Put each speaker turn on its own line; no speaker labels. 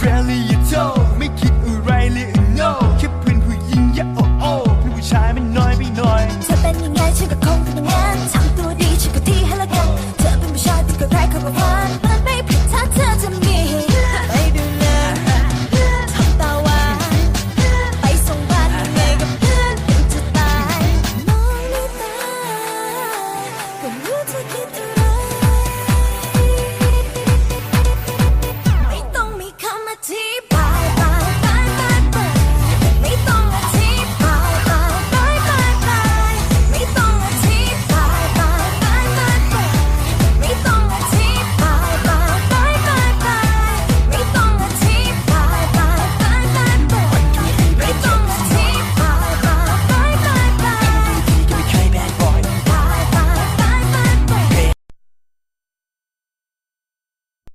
friendly อย่าโทษไม่คิดอะไรเลย no แค่เพื่อนผู้หญิงอย่าโอ้โอ้อผู้ชายไม่น้อยไม่น้อย
เธอเป็นยังไงฉันก็คงเป็นอย่างนั้นทำตัวดีฉันก็ดีให้ละกัน เธอเป็นผู้ชายที่ก็ไร้ความรักมันไม่ผิดถ้าเธอจะมีไปดูแลทำตาหวานไปส่งบ้านยังกับเพื่อนเป็จะตายมองในตาก็รู้เธอคิด